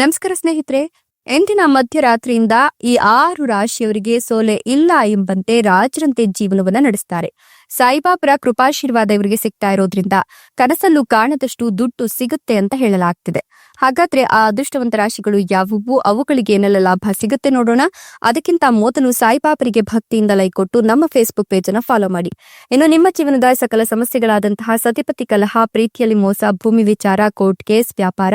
ನಮಸ್ಕಾರ ಸ್ನೇಹಿತರೆ, ಎಂದಿನ ಮಧ್ಯರಾತ್ರಿಯಿಂದ ಈ ಆರು ರಾಶಿಯವರಿಗೆ ಸೋಲೆ ಇಲ್ಲ ಎಂಬಂತೆ ರಾಜರಂತೆ ಜೀವನವನ್ನ ನಡೆಸ್ತಾರೆ. ಸಾಯಿಬಾಬರ ಕೃಪಾಶೀರ್ವಾದ ಇವರಿಗೆ ಸಿಗ್ತಾ ಇರೋದ್ರಿಂದ ಕನಸಲ್ಲೂ ಕಾಣದಷ್ಟು ದುಡ್ಡು ಸಿಗುತ್ತೆ ಅಂತ ಹೇಳಲಾಗ್ತಿದೆ. ಹಾಗಾದ್ರೆ ಆ ಅದೃಷ್ಟವಂತ ರಾಶಿಗಳು ಯಾವುವು? ಅವುಗಳಿಗೆ ಏನೆಲ್ಲ ಲಾಭ ಸಿಗುತ್ತೆ ನೋಡೋಣ. ಅದಕ್ಕಿಂತ ಮೊದಲು ಸಾಯಿಬಾಬರಿಗೆ ಭಕ್ತಿಯಿಂದ ಲೈಕ್ ಕೊಟ್ಟು ನಮ್ಮ ಫೇಸ್ಬುಕ್ ಪೇಜ್ ಅನ್ನ ಫಾಲೋ ಮಾಡಿ. ಇನ್ನು ನಿಮ್ಮ ಜೀವನದ ಸಕಲ ಸಮಸ್ಯೆಗಳಾದಂತಹ ಸತಿಪತಿ ಕಲಹ, ಪ್ರೀತಿಯಲ್ಲಿ ಮೋಸ, ಭೂಮಿ ವಿಚಾರ, ಕೋರ್ಟ್ ಕೇಸ್, ವ್ಯಾಪಾರ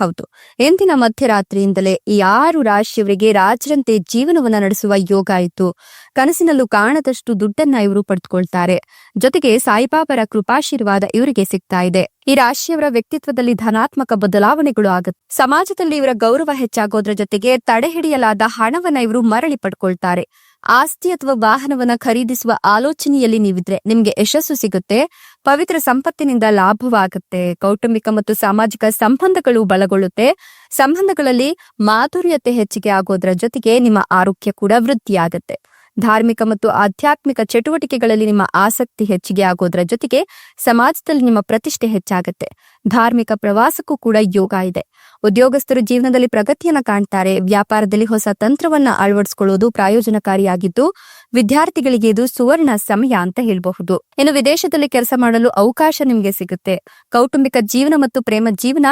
ಹೌದು. ಎಂದಿನ ಮಧ್ಯರಾತ್ರಿಯಿಂದಲೇ ಈ ಆರು ರಾಶಿಯವರಿಗೆ ರಾಜರಂತೆ ಜೀವನವನ್ನ ನಡೆಸುವ ಯೋಗ ಆಯಿತು. ಕನಸಿನಲ್ಲೂ ಕಾಣದಷ್ಟು ದುಡ್ಡನ್ನ ಇವರು ಪಡೆದುಕೊಳ್ತಾರೆ ಜೊತೆಗೆ ಸಾಯಿಬಾಬರ ಕೃಪಾಶೀರ್ವಾದ ಇವರಿಗೆ ಸಿಗ್ತಾ ಇದೆ. ಈ ರಾಶಿಯವರ ವ್ಯಕ್ತಿತ್ವದಲ್ಲಿ ಧನಾತ್ಮಕ ಬದಲಾವಣೆಗಳು ಆಗುತ್ತೆ ಸಮಾಜದಲ್ಲಿ ಇವರ ಗೌರವ ಹೆಚ್ಚಾಗೋದ್ರ ಜೊತೆಗೆ ತಡೆಹಿಡಿಯಲಾದ ಹಣವನ್ನ ಇವರು ಮರಳಿ ಪಡ್ಕೊಳ್ತಾರೆ. ಆಸ್ತಿ ಅಥವಾ ವಾಹನವನ್ನ ಖರೀದಿಸುವ ಆಲೋಚನೆಯಲ್ಲಿ ನೀವಿದ್ರೆ ನಿಮ್ಗೆ ಯಶಸ್ಸು ಸಿಗುತ್ತೆ. ಪವಿತ್ರ ಸಂಪತ್ತಿನಿಂದ ಲಾಭವಾಗುತ್ತೆ. ಕೌಟುಂಬಿಕ ಮತ್ತು ಸಾಮಾಜಿಕ ಸಂಬಂಧಗಳು ಬಲಗೊಳ್ಳುತ್ತೆ. ಸಂಬಂಧಗಳಲ್ಲಿ ಮಾಧುರ್ಯತೆ ಹೆಚ್ಚಿಗೆ ಆಗೋದ್ರ ಜೊತೆಗೆ ನಿಮ್ಮ ಆರೋಗ್ಯ ಕೂಡ ವೃದ್ಧಿಯಾಗುತ್ತೆ. ಧಾರ್ಮಿಕ ಮತ್ತು ಆಧ್ಯಾತ್ಮಿಕ ಚಟುವಟಿಕೆಗಳಲ್ಲಿ ನಿಮ್ಮ ಆಸಕ್ತಿ ಹೆಚ್ಚಿಗೆ ಆಗೋದ್ರ ಜೊತೆಗೆ ಸಮಾಜದಲ್ಲಿ ನಿಮ್ಮ ಪ್ರತಿಷ್ಠೆ ಹೆಚ್ಚಾಗುತ್ತೆ. ಧಾರ್ಮಿಕ ಪ್ರವಾಸಕ್ಕೂ ಕೂಡ ಯೋಗ ಇದೆ. ಉದ್ಯೋಗಸ್ಥರು ಜೀವನದಲ್ಲಿ ಪ್ರಗತಿಯನ್ನ ಕಾಣ್ತಾರೆ. ವ್ಯಾಪಾರದಲ್ಲಿ ಹೊಸ ತಂತ್ರವನ್ನ ಅಳವಡಿಸಿಕೊಳ್ಳುವುದು ಪ್ರಾಯೋಜನಕಾರಿಯಾಗಿದ್ದು, ವಿದ್ಯಾರ್ಥಿಗಳಿಗೆ ಇದು ಸುವರ್ಣ ಸಮಯ ಅಂತ ಹೇಳಬಹುದು. ಇನ್ನು ವಿದೇಶದಲ್ಲಿ ಕೆಲಸ ಮಾಡಲು ಅವಕಾಶ ನಿಮಗೆ ಸಿಗುತ್ತೆ. ಕೌಟುಂಬಿಕ ಜೀವನ ಮತ್ತು ಪ್ರೇಮ ಜೀವನ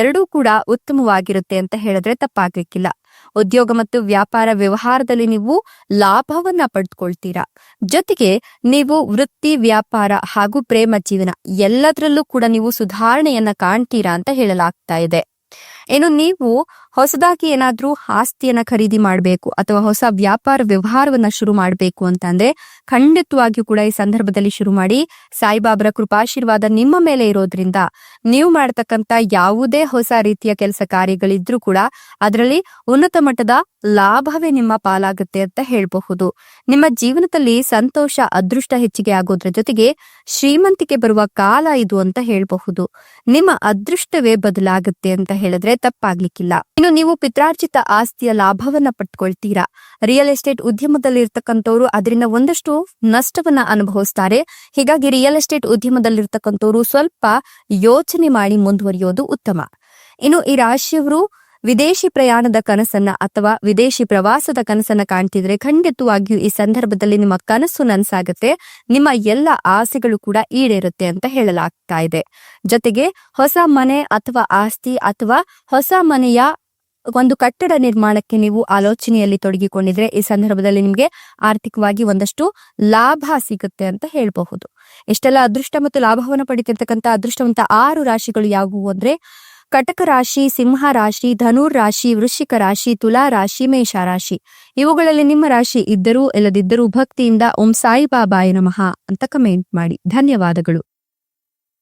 ಎರಡೂ ಕೂಡ ಉತ್ತಮವಾಗಿರುತ್ತೆ ಅಂತ ಹೇಳಿದ್ರೆ ತಪ್ಪಾಗ್ಲಿಕ್ಕಿಲ್ಲ. ಉದ್ಯೋಗ ಮತ್ತು ವ್ಯಾಪಾರ ವ್ಯವಹಾರದಲ್ಲಿ ನೀವು ಲಾಭವನ್ನ ಪಡೆದುಕೊಳ್ತೀರಾ ಜೊತೆಗೆ ನೀವು ವೃತ್ತಿ, ವ್ಯಾಪಾರ ಹಾಗೂ ಪ್ರೇಮ ಜೀವನ ಎಲ್ಲದರಲ್ಲೂ ಕೂಡ ನೀವು ಸುಧಾರಣೆಯನ್ನ ಕಾಣ್ತೀರಾ ಅಂತ ಹೇಳಲಾಗ್ತಾ ಇದೆ. ಇನ್ನು ನೀವು ಹೊಸದಾಗಿ ಏನಾದ್ರೂ ಆಸ್ತಿಯನ್ನ ಖರೀದಿ ಮಾಡಬೇಕು ಅಥವಾ ಹೊಸ ವ್ಯಾಪಾರ ವ್ಯವಹಾರವನ್ನ ಶುರು ಮಾಡಬೇಕು ಅಂತ ಅಂದ್ರೆ ಖಂಡಿತವಾಗಿಯೂ ಕೂಡ ಈ ಸಂದರ್ಭದಲ್ಲಿ ಶುರು ಮಾಡಿ ಸಾಯಿಬಾಬರ ಕೃಪಾಶೀರ್ವಾದ ನಿಮ್ಮ ಮೇಲೆ ಇರೋದ್ರಿಂದ ನೀವು ಮಾಡತಕ್ಕಂತ ಯಾವುದೇ ಹೊಸ ರೀತಿಯ ಕೆಲಸ ಕಾರ್ಯಗಳಿದ್ರೂ ಕೂಡ ಅದರಲ್ಲಿ ಉನ್ನತ ಮಟ್ಟದ ಲಾಭವೇ ನಿಮ್ಮ ಪಾಲಾಗುತ್ತೆ ಅಂತ ಹೇಳಬಹುದು. ನಿಮ್ಮ ಜೀವನದಲ್ಲಿ ಸಂತೋಷ, ಅದೃಷ್ಟ ಹೆಚ್ಚಿಗೆ ಆಗೋದ್ರ ಜೊತೆಗೆ ಶ್ರೀಮಂತಿಕೆ ಬರುವ ಕಾಲ ಇದು ಅಂತ ಹೇಳಬಹುದು. ನಿಮ್ಮ ಅದೃಷ್ಟವೇ ಬದಲಾಗುತ್ತೆ ಅಂತ ಹೇಳಿದ್ರೆ ತಪ್ಪಾಗ್ಲಿಕ್ಕಿಲ್ಲ. ಇನ್ನು ನೀವು ಪಿತ್ರಾರ್ಜಿತ ಆಸ್ತಿಯ ಲಾಭವನ್ನ ಪಟ್ಕೊಳ್ತೀರಾ? ರಿಯಲ್ ಎಸ್ಟೇಟ್ ಉದ್ಯಮದಲ್ಲಿ ಇರ್ತಕ್ಕಂಥವ್ರು ಅದರಿಂದ ಒಂದಷ್ಟು ನಷ್ಟವನ್ನ ಅನುಭವಿಸ್ತಾರೆ. ಹೀಗಾಗಿ ರಿಯಲ್ ಎಸ್ಟೇಟ್ ಉದ್ಯಮದಲ್ಲಿರ್ತಕ್ಕಂಥವ್ರು ಸ್ವಲ್ಪ ಯೋಚನೆ ಮಾಡಿ ಮುಂದುವರಿಯೋದು ಉತ್ತಮ. ಇನ್ನು ಈ ರಾಶಿಯವರು ವಿದೇಶಿ ಪ್ರಯಾಣದ ಕನಸನ್ನ ಅಥವಾ ವಿದೇಶಿ ಪ್ರವಾಸದ ಕನಸನ್ನ ಕಾಣ್ತಿದ್ರೆ ಖಂಡಿತವಾಗಿಯೂ ಈ ಸಂದರ್ಭದಲ್ಲಿ ನಿಮ್ಮ ಕನಸು ನನಸಾಗುತ್ತೆ. ನಿಮ್ಮ ಎಲ್ಲ ಆಸೆಗಳು ಕೂಡ ಈಡೇರುತ್ತೆ ಅಂತ ಹೇಳಲಾಗ್ತಾ ಇದೆ. ಜೊತೆಗೆ ಹೊಸ ಮನೆ ಅಥವಾ ಆಸ್ತಿ ಅಥವಾ ಹೊಸ ಮನೆಯ ಒಂದು ಕಟ್ಟಡ ನಿರ್ಮಾಣಕ್ಕೆ ನೀವು ಆಲೋಚನೆಯಲ್ಲಿ ತೊಡಗಿಕೊಂಡಿದ್ರೆ ಈ ಸಂದರ್ಭದಲ್ಲಿ ನಿಮಗೆ ಆರ್ಥಿಕವಾಗಿ ಒಂದಷ್ಟು ಲಾಭ ಸಿಗುತ್ತೆ ಅಂತ ಹೇಳಬಹುದು. ಇಷ್ಟೆಲ್ಲ ಅದೃಷ್ಟ ಮತ್ತು ಲಾಭವನ್ನು ಪಡಿತಿರ್ತಕ್ಕಂಥ ಅದೃಷ್ಟವಂತ ಆರು ರಾಶಿಗಳು ಯಾವುವು ಅಂದ್ರೆ ಕಟಕ ರಾಶಿ, ಸಿಂಹ ರಾಶಿ, ಧನುರ್ ರಾಶಿ, ವೃಶ್ಚಿಕ ರಾಶಿ, ತುಲಾ ರಾಶಿ, ಮೇಷ ರಾಶಿ. ಇವುಗಳಲ್ಲಿ ನಿಮ್ಮ ರಾಶಿ ಇದ್ದರೂ, ಇಲ್ಲದಿದ್ದರೂ ಭಕ್ತಿಯಿಂದ ಓಂ ಸಾಯಿಬಾಬಾಯ ನಮಃ ಅಂತ ಕಮೆಂಟ್ ಮಾಡಿ. ಧನ್ಯವಾದಗಳು.